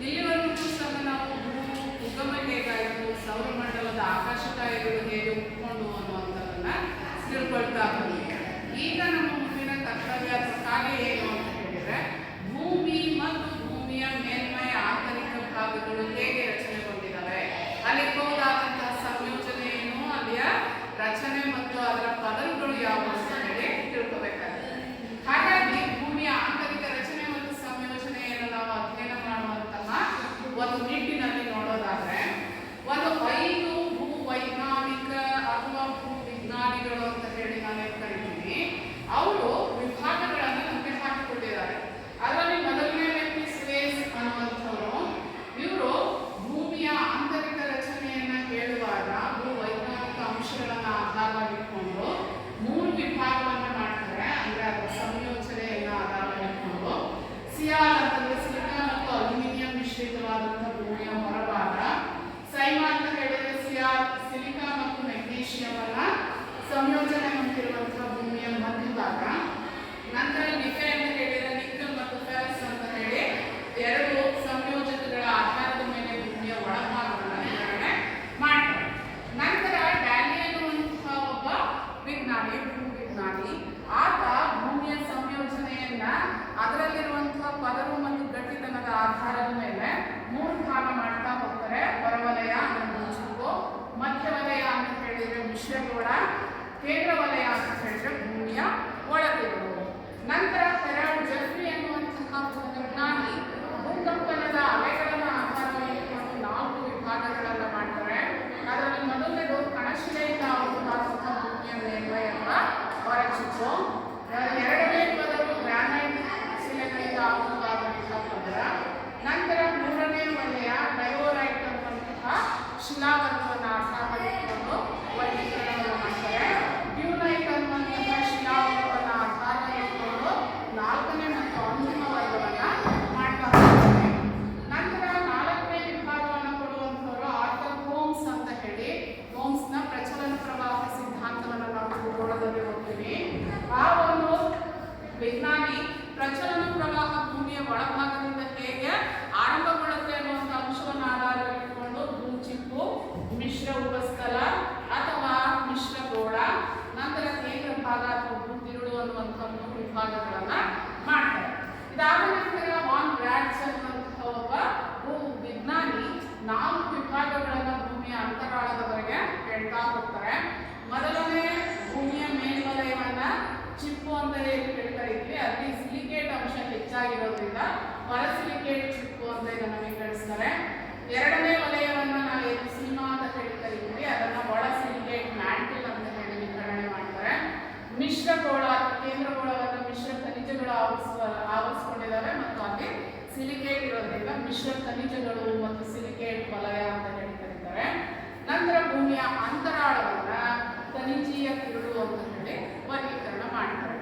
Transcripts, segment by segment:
ಇಲ್ಲಿವರೆಗೂ ಸಹ ನಾವು ಉಗಮ ಹೇಗಾಯಿತು ಸೌರಮಂಡಲದ ಆಕಾಶಕಾಯಗಳು ಹೇಗೆ ಉಟ್ಕೊಂಡು ಅನ್ನುವಂಥದ್ದನ್ನ ತಿಳ್ಕೊಳ್ತಾ ಈಗ ನಮ್ಮ ಮುಂದಿನ ಕರ್ತವ್ಯ ಹಾಗೆ ಏನು ಅಂತ ಹೇಳಿದ್ರೆ ಭೂಮಿ ಮತ್ತು ಭೂಮಿಯ ಮೇಲ್ಮೈ ಆಂತರಿಕ ಭಾಗಗಳು ಹೇಗೆ ರಚನೆಗೊಂಡಿದ್ದಾವೆ ಅಲ್ಲಿ ಹೋದಾದಂತಹ ಸಂಯೋಜನೆ ಏನು ಅಲ್ಲಿಯ ರಚನೆ ಮತ್ತು ಅದರ ಪದರುಗಳು ಯಾವುವು ಅಂತ ಹೇಳಿ ತಿಳ್ಕೊಬೇಕಾಗುತ್ತೆ ಹಾಗಾಗಿ ಭೂಮಿಯ ಆಂತರಿಕ ರಚನೆ ಮತ್ತು ಸಂಯೋಜನೆಯನ್ನು ನಾವು ಅಧ್ಯಯನ ಮಾಡುವಂತಹ ಒಂದು ನಿಟ್ಟಿನಲ್ಲಿ ನೋಡೋದಾದ್ರೆ ಒಂದು ಐದು ಭೂ ವೈಜ್ಞಾನಿಕ ಅಥವಾ ಭೂ ವಿಜ್ಞಾನಿಗಳು ಅಂತ ಹೇಳಿ ನಾನು ಏನ್ ಕರಿತೀನಿ ಅವರು ವಿಭಾಗಗಳನ್ನು ನಮಗೆ ಹಾಕಿಕೊಟ್ಟಿದ್ದಾರೆ ಅದರಲ್ಲಿ ಮೊದಲನೇ ವ್ಯಕ್ತಿ ಸ್ಪೇಸ್ ಅನ್ನುವಂಥವ್ರು ಇವರು ಭೂಮಿಯ ಆಂತರಿಕ ರಚನೆಯನ್ನ ಹೇಳುವಾಗ ಭೂ ವೈಜ್ಞಾನಿಕ ಅಂಶಗಳನ್ನ ಆಧಾರವಾಗಿಟ್ಕೊಂಡು ಮೂರು ವಿಭಾಗವನ್ನ ಮಾಡ್ತಾರೆ ಅಂದ್ರೆ ಅದರ ಸಂಯೋಜನೆಯನ್ನ ಆಧಾರವಾಗಿಟ್ಕೊಂಡು ಸಿಯಾಲ್ ಅಂತಂದ್ರೆ ಸಿಲಿಕಾನ್ ಮತ್ತು ಅಲ್ಯೂಮಿನಿಯಂ ಮಿಶ್ರಿತವಾದಂತಹ ಭೂಮಿಯ ಹೊರಭಾಗ ಸೈಮಾ ಅಂತ ಹೇಳಿದ್ರೆ ಸಿಯಾಲ್ ಸಿಲಿಕಾ ಮತ್ತು ಮೆಗ್ನೀಷಿಯಂ ಅನ್ನ ಸಂಯೋಜನೆ ಹೊಂದಿರುವಂತಹ ಭೂಮಿಯ ಮಧ್ಯಭಾಗ ನಂತರ ನಿಫೆ ಅಂತ ಹೇಳಿದ್ರೆ ನಿಕ್ಕಲ್ ಮತ್ತು ಫೆರಸ್ ಅಂತ ಹೇಳಿ ಎರಡು ಸಂಯೋಜಕಗಳ ಆಧಾರದ ಮೇಲೆ ಭೂಮಿಯ ಒಳಭಾಗವನ್ನು ನಿರ್ವಹಣೆ ಮಾಡ್ತಾರೆ ನಂತರ ಡ್ಯಾನಿ ಅನ್ನುವಂತಹ ಒಬ್ಬ ವಿಜ್ಞಾನಿ ಭೂ ವಿಜ್ಞಾನಿ ಆತ ಭೂಮಿಯ ಸಂಯೋಜನೆಯನ್ನ ಅದರಲ್ಲಿರುವಂತಹ ಪದರು ಮತ್ತು ಆಧಾರದ ಮೇಲೆ ಮೂರು ಭಾಗ ಮಾಡ್ತಾ ಹೋಗ್ತಾರೆ. ಹೊರವಲಯ ಅಂದ್ರೆ ಮಧ್ಯವಲಯ ಮಧ್ಯ ವಲಯ ಅಂತ ಹೇಳಿದ್ರೆ ಮಿಶ್ರಗೋಳ ಕೇಂದ್ರ ವಲಯ ಅಂತ ಹೇಳಿದ್ರೆ ಭೂಮಿಯ ಒಳಗಿರುವುದು. ನಂತರ ಹೆರಾಲ್ಡ್ ಜೆಫ್ರಿ ಎನ್ನುವಂತಹ ಜ್ಞಾನಿ ಭೂಕಂಪನದ ಅಲೆಗಳನ್ನು ಒಂದು ನಾಲ್ಕು ವಿಭಾಗಗಳನ್ನ ಮಾಡ್ತಾರೆ. ಅದರಲ್ಲಿ ಮೊದಲನೇದು ಕಣಶಿಲೆಯಿಂದ ಅವರು ಭೂಮಿಯ ಮೇಲ್ಮೈ ಅಥವಾ ಹೊರಚಿಪ್ಪು ಎರಡನೇ ಪದರು ಗ್ರಾನೈಟ್ ಶಿಲೆಗಳಿಂದ ಆವೃತವಾದಂತಹ ಪದರ ನಂತರ ಮೂರನೇ ವಲಯ ಡಯೋರೈಟ್ ಅನ್ನುವಂತಹ ಶಿಲಾವರ್ತವನ್ನು ಆಧಾರವಾಗಿಟ್ಕೊಂಡು ವರ್ಗೀಕರಣವನ್ನು ಮಾಡ್ತಾರೆ ಡ್ಯೂನೈಟ್ ಅನ್ನುವಂತಹ ಶಿಲಾವರ್ತವನ್ನು ಆಧಾರವಾಗಿಟ್ಕೊಂಡು ನಾಲ್ಕನೇ ಮತ್ತು ಅಂತಿಮ ವರ್ಗವನ್ನ ಮಾಡ್ತಾ ಹೋಗ್ತಾರೆ ನಂತರ ನಾಲ್ಕನೇ ವಿಭಾಗವನ್ನು ಕೊಡುವಂಥವರು ಆರ್ಥರ್ ಹೋಮ್ಸ್ ಅಂತ ಹೇಳಿ ಹೋಮ್ಸ್ನ ಪ್ರಚಲನ ಪ್ರವಾಹ ಸಿದ್ಧಾಂತವನ್ನು ನಾವು ಭೂಗೋಳದಲ್ಲಿ ಹೋಗ್ತೀವಿ ಆ ಒಂದು ವಿಜ್ಞಾನಿ ಪ್ರಚಲನ ಪ್ರವಾಹ ಭೂಮಿಯ ಒಳಭಾಗದಿಂದ ಹೇಗೆ ಆರಂಭಗೊಳ್ಳುತ್ತೆ ಅನ್ನುವಂಥ ಅಂಶವನ್ನು ಆಧಾರವಾಗಿಟ್ಕೊಂಡು ಭೂಚಿಪ್ಪು ಮಿಶ್ರ ಉಪಸ್ಥಲ ಅಥವಾ ಮಿಶ್ರ ಗೋಳ ನಂತರ ಕೇಂದ್ರ ಭಾಗ ಅಥವಾ ಭೂತಿರುಳು ಅನ್ನುವಂಥ ಮೂರು ವಿಭಾಗಗಳನ್ನ ಮಾಡ್ತಾರೆ ಇದಾದ ನಂತರ ವಾನ್ ಬ್ರಾಡ್ಸ್ ಅನ್ನುವಂತಹ ಒಬ್ಬ ಭೂ ವಿಜ್ಞಾನಿ ನಾಲ್ಕು ವಿಭಾಗಗಳನ್ನ ಭೂಮಿಯ ಅಂತರಾಳದವರೆಗೆ ಹೇಳ್ತಾ ಹೋಗ್ತಾರೆ ಮೊದಲನೇ ಭೂಮಿಯ ಮೇಲ್ವಲಯವನ್ನ ಚಿಪ್ಪು ಅಂತ ಹೇಳಿ ಕರಿತೀವಿ ಅಲ್ಲಿ ಸಿಲಿಕೇಟ್ ಅಂಶ ಹೆಚ್ಚಾಗಿರೋದ್ರಿಂದ ಹೊರ ಸಿಲಿಕೇಟ್ ಚಿಪ್ಪು ಅಂತ ಇದನ್ನ ವಿಂಗಡಿಸ್ತಾರೆ ಎರಡನೇ ವಲಯವನ್ನ ನಾವು ಏನು ಸೀಮಾ ಅಂತ ಹೇಳಿ ಕರಿತೀವಿ ಅದನ್ನ ಒಳ ಸಿಲಿಕೇಟ್ ಮ್ಯಾಂಟಲ್ ಅಂತ ಹೇಳಿ ವಿಂಗಡಣೆ ಮಾಡ್ತಾರೆ ಮಿಶ್ರ ಗೋಳ ಕೇಂದ್ರ ಗೋಳವನ್ನು ಮಿಶ್ರ ಖನಿಜಗಳು ಆವರಿಸುವ ಆವರಿಸಿಕೊಂಡಿದ್ದಾವೆ ಮತ್ತು ಅಲ್ಲಿ ಸಿಲಿಕೇಟ್ ಇರೋದ್ರಿಂದ ಮಿಶ್ರ ಖನಿಜಗಳು ಮತ್ತು ಸಿಲಿಕೇಟ್ ವಲಯ ಅಂತ ಕರೀತಾರೆ. ನಂತರ ಭೂಮಿಯ ಅಂತರಾಳವನ್ನ ಖನಿಜೀಯ ತಿರುಳು ಅಂತ ಹೇಳಿ ವರ್ಗೀಕರಣ ಮಾಡ್ತಾರೆ.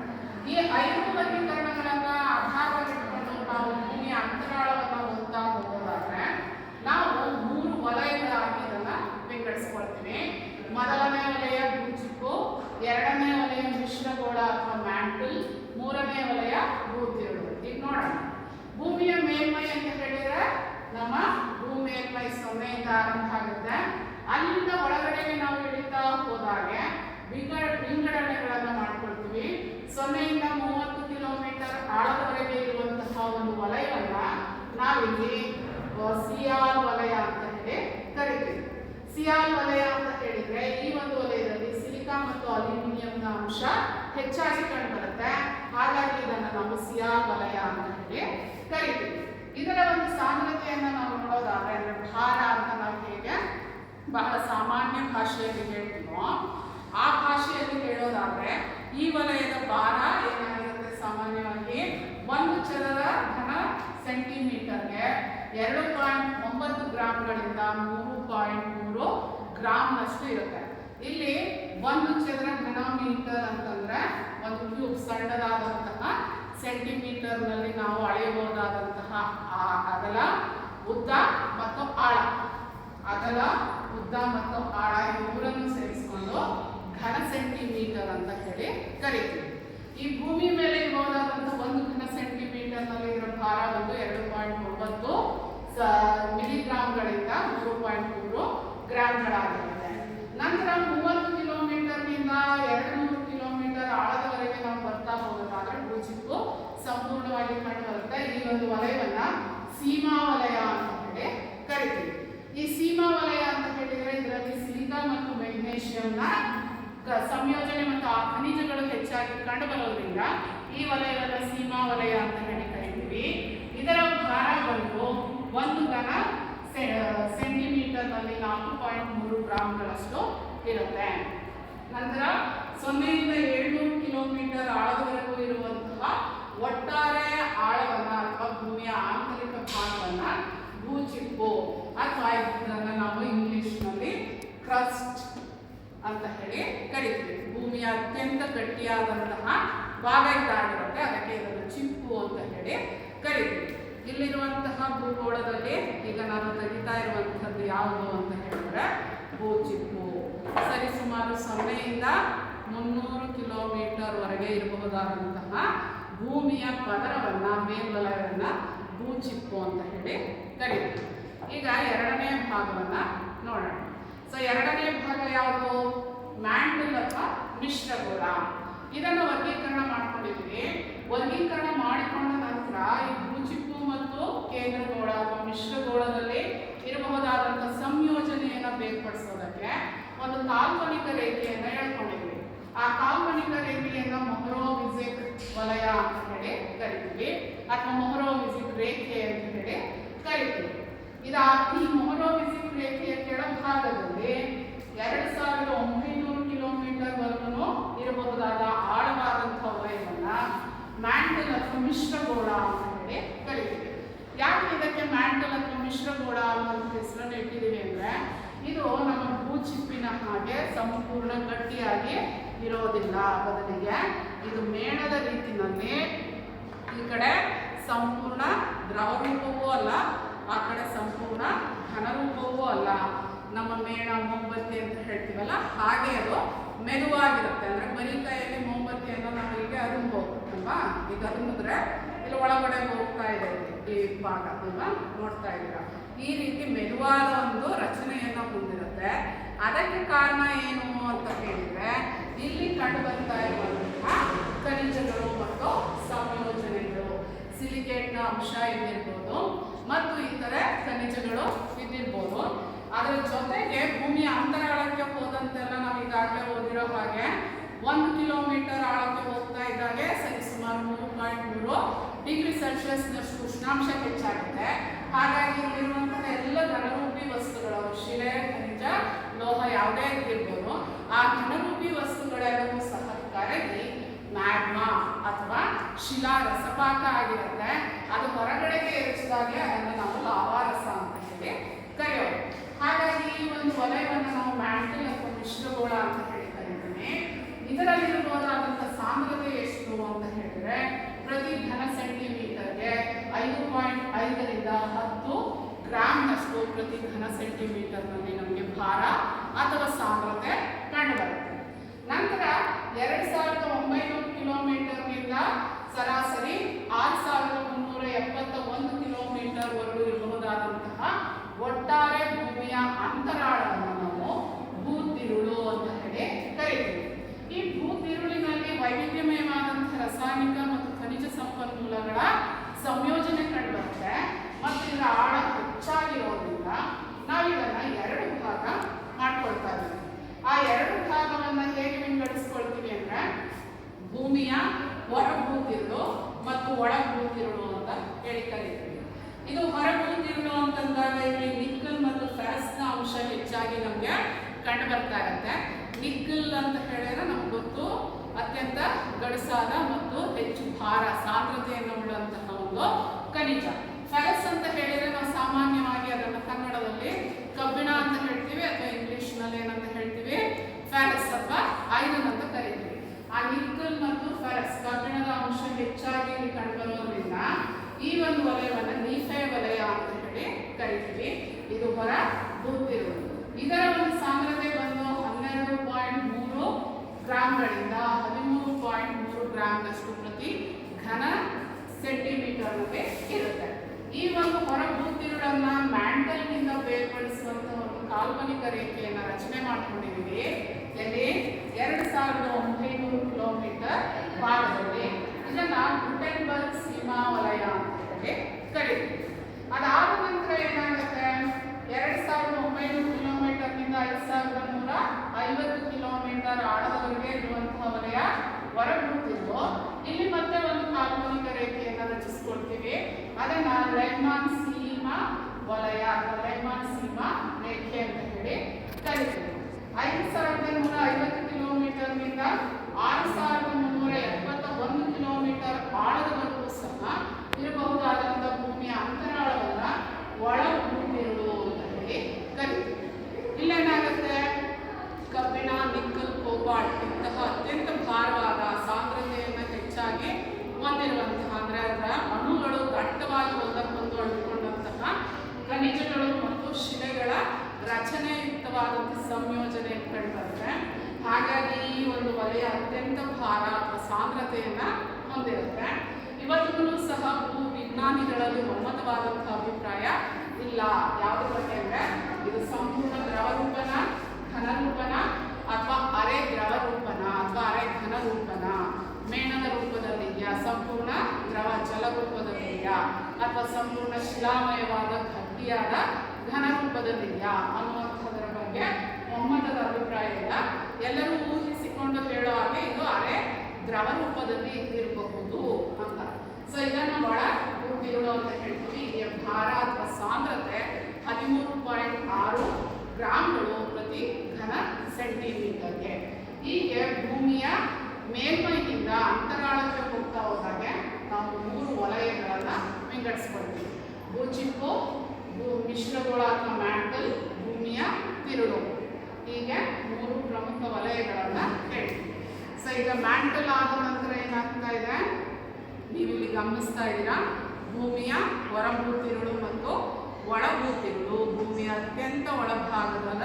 ಈ ಐದು ವರ್ಗೀಕರಣಗಳನ್ನ ಆಧಾರವಾಗಿಟ್ಕೊಂಡು ನಾವು ಭೂಮಿಯ ಅಂತರಾಳವನ್ನ ಓದ್ತಾ ಹೋಗೋದಾದ್ರೆ ನಾವು ಮೂರು ವಲಯಗಳಾಗಿ ಇದನ್ನ ವಿಂಗಡಿಸ್ಕೊಳ್ತೀವಿ ಮೊದಲನೇ ವಲಯ ಭೂಚಿಪ್ಪು ಎರಡನೇ ವಲಯ ಮಿಶ್ರಗೋಳ ಅಥವಾ ಮ್ಯಾಂಟಲ್ ಮೂರನೇ ವಲಯ ಭೂತಿರುಳು ಈಗ ನೋಡೋಣ ಭೂಮಿಯ ಮೇಲ್ಮೈ ಅಂತ ಹೇಳಿದ್ರೆ ನಮ್ಮ ಭೂಮಿ ಮೇಲ್ಮೈ ಸೊನ್ನೆಯಿಂದ ಆರಂಭ ಆಗುತ್ತೆ. ಅಲ್ಲಿಂದ ಒಳಗಡೆಗೆ ನಾವು ಇಳಿತಾ ಹೋದಾಗೆ ವಿಂಗಡ, ವಿಂಗಡಣೆಗಳನ್ನು ಮಾಡ್ಕೊಳ್ತೀವಿ. ಸೊನ್ನೆಯಿಂದ ಮೂವತ್ತು ಕಿಲೋಮೀಟರ್ ಆಳದವರೆಗೆ ಇರುವಂತಹ ಒಂದು ವಲಯವನ್ನ ನಾವಿಲ್ಲಿ ಸಿಯಾಲ್ ವಲಯ ಅಂತ ಹೇಳಿ ಕರಿತೀವಿ. ಸಿಯಾಲ್ ವಲಯ ಅಂತ ಹೇಳಿದ್ರೆ ಈ ಒಂದು ವಲಯದಲ್ಲಿ ಸಿಲಿಕಾ ಮತ್ತು ಅಲ್ಯೂಮಿನಿಯಂನ ಅಂಶ ಹೆಚ್ಚಾಗಿ ಕಂಡುಬರುತ್ತೆ. ಹಾಗಾಗಿ ಇದನ್ನು ನಾವು ಸಿಯಾಲ್ ವಲಯ ಅಂತ ಹೇಳಿ ಕರಿತೀವಿ. ಇದರ ಒಂದು ಸಾಂದ್ರತೆಯನ್ನು ನಾವು ನೋಡೋದಾದ್ರೆ ಅಂದರೆ ಭಾರ ಅಂತ ನಾವು ಹೇಗೆ ಬಹಳ ಸಾಮಾನ್ಯ ಭಾಷೆಯಲ್ಲಿ ಹೇಳ್ತೀವೋ ಆ ಭಾಷೆಯಲ್ಲಿ ಹೇಳೋದಾದ್ರೆ ಈ ವಲಯದ ಭಾರ ಏನಾಗಿರುತ್ತೆ ಸಾಮಾನ್ಯವಾಗಿ ಒಂದು ಚದರ ಘನ ಸೆಂಟಿಮೀಟರ್ಗೆ ಎರಡು ಪಾಯಿಂಟ್ ಒಂಬತ್ತು ಗ್ರಾಮ್ಗಳಿಂದ ಮೂರು ಪಾಯಿಂಟ್ ಮೂರು ಗ್ರಾಮ್ನಷ್ಟು ಇರುತ್ತೆ. ಇಲ್ಲಿ ಒಂದು ಚದರ ಘನ ಮೀಟರ್ ಅಂತಂದ್ರೆ ಒಂದು ಕ್ಯೂಬ್ ಸಣ್ಣದಾದಂತಹ ಸೆಂಟಿಮೀಟರ್ನಲ್ಲಿ ನಾವು ಅಳೆಯಬಹುದಾದಂತಹ ಆ ಅಗಲ, ಉದ್ದ ಮತ್ತು ಆಳ. ಅಗಲ, ಉದ್ದ ಮತ್ತು ಆಳ ಈ ಸೇರಿಸಿಕೊಂಡು ಘನ ಸೆಂಟಿಮೀಟರ್ ಅಂತ ಹೇಳಿ ಕರಿತೀವಿ. ಈ ಭೂಮಿ ಮೇಲೆ ಇರಬಹುದಾದಂತಹ ಒಂದು ಘನ ಸೆಂಟಿಮೀಟರ್ನಲ್ಲಿ ಇರೋ ಭಾರ ಒಂದು ಎರಡು ಪಾಯಿಂಟ್ ಒಂಬತ್ತು ಮಿಲಿಗ್ರಾಮ್ಗಳಿಂದ ಮೂರು ಪಾಯಿಂಟ್ ಮೂರು ಗ್ರಾಮ್ಗಳಾಗಿರುತ್ತೆ ನಂತರ ಮೂವತ್ತು ಕಿಲೋಮೀಟರ್ನಿಂದ ಎರಡು ನೂರು ಕಿಲೋಮೀಟರ್ ಆಳದವರೆಗೆ ನಾವು ಬರ್ತಾ ಹೋಗೋದಾದ್ರೆ ಭೂಚಿಪ್ಪು ಸಂಪೂರ್ಣವಾಗಿ ಕಂಡುಬರುತ್ತೆ ಈ ಒಂದು ವಲಯವನ್ನ ಸೀಮಾ ವಲಯ ಅಂತ ಹೇಳಿ ಕರಿತೀವಿ. ಈ ಸೀಮಾ ವಲಯ ಅಂತ ಹೇಳಿದ್ರೆ ಇದರಲ್ಲಿ ಸಿಲಿಕಾ ಮತ್ತು ಮೆಗ್ನೇಷಿಯಂನ ಸಂಯೋಜನೆ ಮತ್ತು ಆ ಖನಿಜಗಳು ಹೆಚ್ಚಾಗಿ ಕಂಡು ಬರೋದ್ರಿಂದ ಈ ವಲಯವನ್ನು ಸೀಮಾ ವಲಯ ಅಂತ ಹೇಳಿ ಕರಿತೀವಿ. ಇದರ ಭಾರ ಬಂದು ಒಂದು ಘನ ಸೆಂಟಿಮೀಟರ್ನಲ್ಲಿ ನಾಲ್ಕು ಪಾಯಿಂಟ್ ಮೂರು ಗ್ರಾಮ್ಗಳಷ್ಟು ಇರುತ್ತೆ. ನಂತರ ಸೊನ್ನೆಯಿಂದ ಕಿಲೋಮೀಟರ್ ಆಳದವರೆಗೂ ಇರುವಂತಹ ಒಟ್ಟಾರೆ ಆಳವನ್ನ ಅಥವಾ ಭೂಮಿಯ ಆಂತರಿಕ ಭಾಗವನ್ನ ಭೂಚಿಪ್ಪು ಅಥವಾ ಇದನ್ನ ನಾವು ಇಂಗ್ಲಿಷ್ನಲ್ಲಿ ಕ್ರಸ್ಟ್ ಅಂತ ಹೇಳಿ ಕರಿತೀವಿ. ಭೂಮಿಯ ಅತ್ಯಂತ ಗಟ್ಟಿಯಾದಂತಹ ಭಾಗ ಇದಾಗಿರುತ್ತೆ. ಅದಕ್ಕೆ ಇದನ್ನು ಚಿಪ್ಪು ಅಂತ ಹೇಳಿ ಕರಿತೀವಿ. ಇಲ್ಲಿರುವಂತಹ ಭೂಗೋಳದಲ್ಲಿ ಈಗ ನಾನು ತೆಗಿತಾ ಇರುವಂತಹದ್ದು ಯಾವುದು ಅಂತ ಹೇಳಿದ್ರೆ ಭೂಚಿಪ್ಪು. ಸರಿಸುಮಾರು ಸೊನ್ನೆಯಿಂದ ಮುನ್ನೂರು ಕಿಲೋಮೀಟರ್ ವರೆಗೆ ಇರಬಹುದಾದಂತಹ ಭೂಮಿಯ ಪದರವನ್ನು ಮೇಲ್ವಲಯವನ್ನು ಭೂಚಿಪ್ಪು ಅಂತ ಹೇಳಿ ಕರೀತೀವಿ ಈಗ ಎರಡನೇ ಭಾಗವನ್ನ ನೋಡೋಣ. ಸೊ ಎರಡನೇ ಭಾಗ ಯಾವುದು? ಮ್ಯಾಂಡಲ್ ಅಥವಾ ಮಿಶ್ರಗೋಳ. ಇದನ್ನು ವರ್ಗೀಕರಣ ಮಾಡ್ಕೊಂಡಿದ್ವಿ. ವರ್ಗೀಕರಣ ಮಾಡಿಕೊಂಡ ನಂತರ ಈ ಭೂಚಿಪ್ಪು ಮತ್ತು ಕೇಂದ್ರಗೋಳ ಅಥವಾ ಮಿಶ್ರಗೋಳದಲ್ಲಿ ಇರಬಹುದಾದಂತಹ ಸಂಯೋಜನೆಯನ್ನ ಬೇರ್ಪಡಿಸೋದಕ್ಕೆ ಒಂದು ಕಾಲ್ಪನಿಕ ರೇಖೆಯನ್ನು ಹೇಳ್ಕೊಂಡಿದ್ವಿ. ಆ ಕಾಲ್ಪನಿಕ ರೇಖೆಯನ್ನ ಮೊಹರೋವಿಸಿಕ್ ವಲಯ ಅಂತ ಹೇಳಿ ಕರಿತೀವಿ, ಅಥವಾ ಮೊಹರೋವಿಸಿಕ್ ರೇಖೆ ಅಂತ ಹೇಳಿ ಕರಿತೀವಿ. ಇದ ಈ ಮೊಹರೋವಿಸಿಕ್ ರೇಖೆಯ ಕೆಳಭಾಗದಲ್ಲಿ ಎರಡು ಸಾವಿರದ ಒಂಬೈನೂರು ಕಿಲೋಮೀಟರ್ ವರೆಗೂ ಇರಬಹುದಾದ ಆಳವಾದಂತಹ ವಲಯವನ್ನ ಮ್ಯಾಂಟಲ್ ಅಥವಾ ಮಿಶ್ರಗೋಳ ಅಂತ ಹೇಳಿ ಕರಿತೀವಿ. ಯಾಕೆ ಇದಕ್ಕೆ ಮ್ಯಾಂಟಲ್ ಅಥವಾ ಮಿಶ್ರಗೋಳ ಅನ್ನುವಂಥ ಹೆಸರನ್ನು ಇಟ್ಟಿದ್ದೀವಿ ಅಂದ್ರೆ, ಇದು ನಮ್ಮ ಭೂಚಿಪ್ಪಿನ ಹಾಗೆ ಸಂಪೂರ್ಣ ಗಟ್ಟಿಯಾಗಿ ಇರೋದಿಲ್ಲ ಬದಲಿಗೆ ಇದು ಮೇಣದ ರೀತಿನಲ್ಲಿ ಈ ಕಡೆ ಸಂಪೂರ್ಣ ದ್ರವರೂಪವೂ ಅಲ್ಲ, ಆ ಕಡೆ ಸಂಪೂರ್ಣ ಘನರೂಪವೂ ಅಲ್ಲ. ನಮ್ಮ ಮೇಣ ಮೊಂಬತ್ತಿ ಅಂತ ಹೇಳ್ತೀವಲ್ಲ, ಹಾಗೆ ಅದು ಮೆದುವಾಗಿರುತ್ತೆ. ಅಂದ್ರೆ ಬರೀ ಕೈಯಲ್ಲಿ ಮೊಂಬತ್ತಿಯನ್ನು ನಾವು ಈಗ ಅರುಂಬೋದು ಅಲ್ವಾ? ಈಗ ಅರುಂಬಿದ್ರೆ ಇಲ್ಲಿ ಒಳಗಡೆ ಹೋಗ್ತಾ ಇದೆ ಈ ಭಾಗ ಅಲ್ವಾ? ನೋಡ್ತಾ ಇದ್ದೀರಾ? ಈ ರೀತಿ ಮೆದುವಾದ ಒಂದು ರಚನೆಯನ್ನ ಹೊಂದಿರುತ್ತೆ. ಅದಕ್ಕೆ ಕಾರಣ ಏನು ಅಂತ ಹೇಳಿದ್ರೆ ಇಲ್ಲಿ ಕಂಡು ಬರ್ತಾ ಇರುವಂತಹ ಖನಿಜಗಳು ಮತ್ತು ಸಂಯೋಜನೆಗಳು. ಸಿಲಿಕೇಟ್ನ ಅಂಶ ಇದ್ದಿರ್ಬೋದು ಮತ್ತು ಇತರೆ ಖನಿಜಗಳು ಇದ್ದಿರ್ಬೋದು. ಅದರ ಜೊತೆಗೆ ಭೂಮಿಯ ಅಂತರಾಳಕ್ಕೆ ಹೋದಂತೆಲ್ಲ ನಾವು ಈಗಾಗಲೇ ಓದಿರೋ ಹಾಗೆ ಒಂದು ಕಿಲೋಮೀಟರ್ ಆಳಕ್ಕೆ ಹೋಗ್ತಾ ಇದ್ದಾಗೆ ಸರಿಸುಮಾರು ಮೂರು ಪಾಯಿಂಟ್ ಮೂರು ಡಿಗ್ರಿ ಸೆಲ್ಸಿಯಸ್ನಷ್ಟು ಉಷ್ಣಾಂಶ ಹೆಚ್ಚಾಗಿದೆ. ಹಾಗಾಗಿ ಇಲ್ಲಿರುವಂತಹ ಎಲ್ಲ ಘನರೂಪಿ ವಸ್ತುಗಳು, ಶಿಲೆ, ಖನಿಜ, ಲೋಹ ಯಾವುದೇ ಇರ್ಬೋದು ಆ ವಸ್ತುಗಳೆಲ್ಲವೂ ಸಹ ಕರಗಿ ಮ್ಯಾಗ್ಮಾ ಅಥವಾ ಶಿಲಾ ರಸಪಾಕ ಆಗಿರುತ್ತೆ. ಅದು ಹೊರಗಡೆಗೆ ಎರಚಿದಾಗೆ ಅದನ್ನು ನಾವು ಲಾವಾರಸ ಅಂತ ಹೇಳಿ ಕರೆಯೋದು. ಹಾಗಾಗಿ ಈ ಒಂದು ವಲಯವನ್ನು ನಾವು ಮ್ಯಾಂಟಲ್ ಅಥವಾ ಮಿಶ್ರಗೋಳ ಅಂತ ಹೇಳಿ ಕರಿತೀವಿ ಇದರಲ್ಲಿರಬಹುದಾದಂಥ ಸಾಂದ್ರತೆ ಎಷ್ಟು ಅಂತ ಹೇಳಿದ್ರೆ ಪ್ರತಿ ಘನ ಸೆಂಟಿಮೀಟರ್ಗೆ ಐದು ಪಾಯಿಂಟ್ ಐದರಿಂದ ಹತ್ತು ಗ್ರಾಮ್ನಷ್ಟು ಪ್ರತಿ ಘನ ಸೆಂಟಿಮೀಟರ್ನಲ್ಲಿ ನಮಗೆ ಭಾರ ಅಥವಾ ಸಾಂದ್ರತೆ ಕಂಡುಬರುತ್ತೆ. ನಂತರ ಎರಡು ಸಾವಿರದ ಒಂಬೈನೂರು ಕಿಲೋಮೀಟರ್ನಿಂದ ಸರಾಸರಿ ಆರು ಸಾವಿರದ ಮುನ್ನೂರ ಎಪ್ಪತ್ತ ಒಂದು ಕಿಲೋಮೀಟರ್ವರೆಗೂ ಇರಬಹುದಾದಂತಹ ಒಟ್ಟಾರೆ ಭೂಮಿಯ ಅಂತರಾಳವನ್ನು ನಾವು ಭೂತಿರುಳು ಅಂತ ಹೇಳಿ ಕರೀತೀವಿ. ಈ ಭೂತಿರುಳಿನಲ್ಲಿ ವೈವಿಧ್ಯಮಯವಾದಂತಹ ರಾಸಾಯನಿಕ ಮತ್ತು ಖನಿಜ ಸಂಪನ್ಮೂಲಗಳ ಸಂಯೋಜನೆ ಕಂಡುಬರುತ್ತೆ ಮತ್ತು ಇದರ ಆಳ ಹೆಚ್ಚಾಗಿರೋದ್ರಿಂದ ನಾವು ಎರಡು ಭಾಗ ಮಾಡ್ಕೊಳ್ತಾ ಇದ್ದೀವಿ. ಆ ಎರಡು ಭಾಗವನ್ನು ಹೇಗೆ ವಿಂಗಡಿಸ್ಕೊಳ್ತೀವಿ ಅಂದ್ರೆ ಭೂಮಿಯ ಹೊರ ಭೂತಿರುಳು ಮತ್ತು ಒಳ ಭೂತಿರುಳು ಅಂತ ಹೇಳಿ ಕರೀತೀವಿ ಇದು ಹೊರ ಭೂತಿರುಳು ಅಂತಂದಾಗ ಇಲ್ಲಿ ನಿಕ್ಕಲ್ ಮತ್ತು ಫೆರಸ್ನ ಅಂಶ ಹೆಚ್ಚಾಗಿ ನಮಗೆ ಕಂಡು ಬರ್ತಾ ಇರುತ್ತೆ. ನಿಕ್ಕಲ್ ಅಂತ ಹೇಳಿದ್ರೆ ನಮ್ಗೆ ಗೊತ್ತು, ಅತ್ಯಂತ ಗಡಸಾದ ಮತ್ತು ಹೆಚ್ಚು ಭಾರ, ಸಾಂದ್ರತೆಯನ್ನು ಉಳ್ಳಂತಹ ಒಂದು ಖನಿಜ. ಫೆರಸ್ ಅಂತ ಹೇಳಿದ್ರೆ ನಾವು ಸಾಮಾನ್ಯವಾಗಿ ಅದನ್ನು ಕನ್ನಡದಲ್ಲಿ ಕಬ್ಬಿಣ ಅಂತ ಹೇಳ್ತೀವಿ, ಅಥವಾ ಇಂಗ್ಲಿಷ್ನಲ್ಲಿ ಏನಂತ ಹೇಳ್ತೀವಿ ಫೆರಸ್ ಅಥವಾ ಐರನ್ ಅಂತ ಆ ನಿಕ್ಕಲ್ ಮತ್ತು ಫೆರಸ್ ಕಬ್ಬಿಣದ ಅಂಶ ಹೆಚ್ಚಾಗಿ ಇಲ್ಲಿ ಕಂಡುಬರೋದ್ರಿಂದ ಈ ಒಂದು ವಲಯವನ್ನು ನೀಫೆ ವಲಯ ಅಂತ ಹೇಳಿ ಕರಿತೀವಿ. ಇದು ಹೊರ ಬೂತಿರುವುದು ಇದರ ಒಂದು ಸಾಂದ್ರತೆ ಬಂದು ಹನ್ನೆರಡು ಪಾಯಿಂಟ್ ಮೂರು ಗ್ರಾಮ್ಗಳಿಂದ ಹದಿಮೂರು ಪಾಯಿಂಟ್ ಮೂರು ಗ್ರಾಮ್ನಷ್ಟು ಪ್ರತಿ ಘನ ಸೆಂಟಿಮೀಟರ್ಗೆ ಇರುತ್ತೆ. ಈ ಒಂದು ಹೊರ ಹೊರಭೂತಿರುಳನ್ನ ಮ್ಯಾಂಟಲ್ನಿಂದ ಬೇರ್ಪಡಿಸುವಂತಹ ಒಂದು ಕಾಲ್ಪನಿಕ ರೇಖೆಯನ್ನ ರಚನೆ ಮಾಡ್ಕೊಂಡಿದ್ದೀವಿ ಎಲ್ಲಿ ಎರಡು ಸಾವಿರದ ಒಂಬೈನೂರು ಕಿಲೋಮೀಟರ್ ಭಾಗದಲ್ಲಿ ಇದನ್ನ ಗುಟೆನ್ಬರ್ಗ್ ಸೀಮಾ ವಲಯ ಅಂತ ಹೇಳಿ ಕರೀತೀವಿ ಅದಾದ ನಂತರ ಏನಾಗುತ್ತೆ ಎರಡು ಸಾವಿರದ ಒಂಬೈನೂರು ಕಿಲೋಮೀಟರ್ನಿಂದ ಐದು ಸಾವಿರದ ನೂರ ಐವತ್ತು ಕಿಲೋಮೀಟರ್ ಆಳದವರೆಗೆ ಇರುವಂತಹ ವಲಯ ಹೊರಬಿಡ್ತಿದ್ದು ಇಲ್ಲಿ ಮತ್ತೆ ಒಂದು ಕಾಲ್ಪನಿಕ ರೇಖೆಯನ್ನು ರಚಿಸ್ಕೊಳ್ತೀವಿ ಅದನ್ನ ರೈಮಾನ್ ಸೀಮಾ ವಲಯ ಅಥವಾ ರೈಮಾನ್ ಸೀಮಾ ರೇಖೆ ಅಂತ ಹೇಳಿ ಕರಿತೀವಿ ಐದು ಸಾವಿರದ ನೂರ ಐವತ್ತು ಕಿಲೋಮೀಟರ್ನಿಂದ ಆರು ಸಾವಿರದ ಮುನ್ನೂರ ಎಪ್ಪತ್ತ ಒಂದು ಕಿಲೋಮೀಟರ್ ಆಳದವರೆಗೂ ಸಹ ಇರಬಹುದಾದಂಥ ಭೂಮಿಯ ಅಂತರಾಳವನ್ನ ಒಳ ಭೂಮಿರುಳು ಅಂತ ಹೇಳಿ ಕರಿತೀವಿ ಇಲ್ಲೇನಾಗುತ್ತೆ ಕಬ್ಬಿಣ ನಿಕ್ಕಲ್ ಕೋಬಾಲ್ಟ್ ಇಂತಹ ಅತ್ಯಂತ ಭಾರವಾದ ಸಾಂದ್ರತೆಯನ್ನು ಹೆಚ್ಚಾಗಿ ಹೊಂದಿರುವಂತಹ ಅಂದ್ರೆ ಅದರ ಅಣುಗಳು ದಟ್ಟವಾಗಿ ಒಂದಕ್ಕೊಂದು ಅಂಟಿಕೊಂಡಂತಹ ಖನಿಜಗಳು ಮತ್ತು ಶಿಲೆಗಳ ರಚನೆಯುಕ್ತವಾದಂತಹ ಸಂಯೋಜನೆ ಕಂಡುಬರುತ್ತೆ ಹಾಗಾಗಿ ಈ ಒಂದು ವಲಯ ಅತ್ಯಂತ ಭಾರ ಅಥವಾ ಸಾಂದ್ರತೆಯನ್ನ ಹೊಂದಿರುತ್ತೆ. ಇವತ್ತಿಗೂ ಸಹ ಭೂ ವಿಜ್ಞಾನಿಗಳಲ್ಲಿ ಒಮ್ಮತವಾದಂತಹ ಅಭಿಪ್ರಾಯ ಇಲ್ಲ. ಯಾವುದು ಬಗ್ಗೆ ಅಂದ್ರೆ, ಇದು ಸಂಪೂರ್ಣ ದ್ರವ ರೂಪನ ಘನ ರೂಪನ ಅಥವಾ ಅರೆ ದ್ರವ ರೂಪನ ಅಥವಾ ಅರೆ ಘನ ರೂಪನ ಮೇಣದ ರೂಪದಲ್ಲಿದೆಯಾ, ಸಂಪೂರ್ಣ ದ್ರವ ಜಲ ರೂಪದಲ್ಲಿದೆಯಾ ಅಥವಾ ಸಂಪೂರ್ಣ ಶಿಲಾಮಯವಾದ ಗಟ್ಟಿಯಾದ ಘನ ರೂಪದಲ್ಲಿದೆಯಾ ಅನ್ನುವಂಥದ್ರ ಬಗ್ಗೆ ಒಮ್ಮತದ ಅಭಿಪ್ರಾಯ ಇಲ್ಲ. ಎಲ್ಲರೂ ಊಹಿಸಿಕೊಂಡು ಹೇಳೋ ಹಾಗೆ ಇದು ಅರೆ ದ್ರವ ರೂಪದಲ್ಲಿ ಇರಬಹುದು ಅಂತ. ಸೊ ಇದನ್ನು ಒಳ ತಿರುಳು ಅಂತ ಹೇಳ್ತೀವಿ. ಇದರ ಭಾರ ಅಥವಾ ಸಾಂದ್ರತೆ ಹದಿಮೂರು ಪಾಯಿಂಟ್ ಆರು ಗ್ರಾಮ್ಗಳು ಪ್ರತಿ ಘನ ಸೆಂಟಿಮೀಟರ್ಗೆ. ಹೀಗೆ ಭೂಮಿಯ ಮೇಲ್ಮೈನಿಂದ ಅಂತರಾಳಕ್ಕೆ ಹೋಗ್ತಾ ಹೋದಾಗೆ ನಾವು ಮೂರು ವಲಯಗಳನ್ನು ವಿಂಗಡಿಸ್ಕೊಳ್ತೀವಿ. ಭೂಚಿಪ್ಪು, ಭೂ ಮಿಶ್ರಗೋಳ ಅಥವಾ ಮ್ಯಾಂಟಲ್ ಭೂಮಿಯ ತಿರುಳು. ಹೀಗೆ ಮೂರು ಪ್ರಮುಖ ವಲಯಗಳನ್ನು ಹೇಳ್ತೀವಿ. ಸೊ ಈಗ ಮ್ಯಾಂಟಲ್ ಆದ ನಂತರ ಏನಾಗ್ತಾ ಇದೆ? ನೀವು ಇಲ್ಲಿ ಗಮನಿಸ್ತಾ ಇದ್ದೀರಾ? ಭೂಮಿಯ ಹೊರಭೂತಿರುಳು ಮತ್ತು ಒಳಭೂತಿರುಳು ಭೂಮಿಯ ಅತ್ಯಂತ ಒಳಭಾಗದ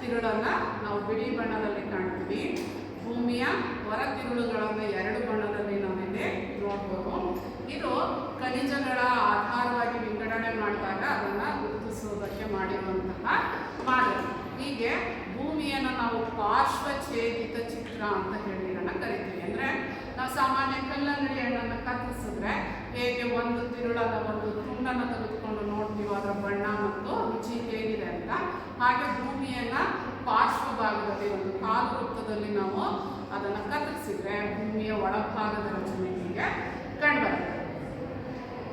ತಿರುಳನ್ನ ನಾವು ಬಿಳಿ ಬಣ್ಣದಲ್ಲಿ ಕಾಣ್ತೀವಿ. ಭೂಮಿಯ ಹೊರ ತಿರುಳುಗಳನ್ನು ಎರಡು ಬಣ್ಣದಲ್ಲಿ ನಾವಿಲ್ಲಿ ನೋಡ್ಬೋದು. ಇದು ಖನಿಜಗಳ ಆಧಾರವಾಗಿ ವಿಂಗಡಣೆ ಮಾಡಿದಾಗ ಅದನ್ನು ಗುರುತಿಸುವುದಕ್ಕೆ ಮಾಡಿರುವಂತಹ ಮಾದರಿ. ಹೀಗೆ ಭೂಮಿಯನ್ನು ನಾವು ಪಾರ್ಶ್ವಛೇದಿತ ಚಿತ್ರ ಅಂತ ಹೇಳಿ ನನ್ನ ಕರಿತೀವಿ. ಅಂದರೆ ನಾವು ಸಾಮಾನ್ಯ ಕಲ್ಲಂಗಡಿ ಹಣ್ಣನ್ನು ಕತ್ತರಿಸಿದ್ರೆ ಹೇಗೆ ಒಂದು ತಿರುಳನ್ನ ಒಂದು ತುಂಡನ್ನು ತೆಗೆದುಕೊಂಡು ನೋಡ್ತೀವೋ ಅದರ ಬಣ್ಣ ಮತ್ತು ರುಚಿ ಹೇಗಿದೆ ಅಂತ. ಹಾಗೆ ಭೂಮಿಯನ್ನ ಪಾರ್ಶ್ವ ಭಾಗದಲ್ಲಿ ಒಂದು ಕಾಲು ವೃತ್ತದಲ್ಲಿ ನಾವು ಅದನ್ನು ಕತ್ತರಿಸಿದ್ರೆ ಭೂಮಿಯ ಒಳಭಾಗದ ರಚನೆ ಹೀಗೆ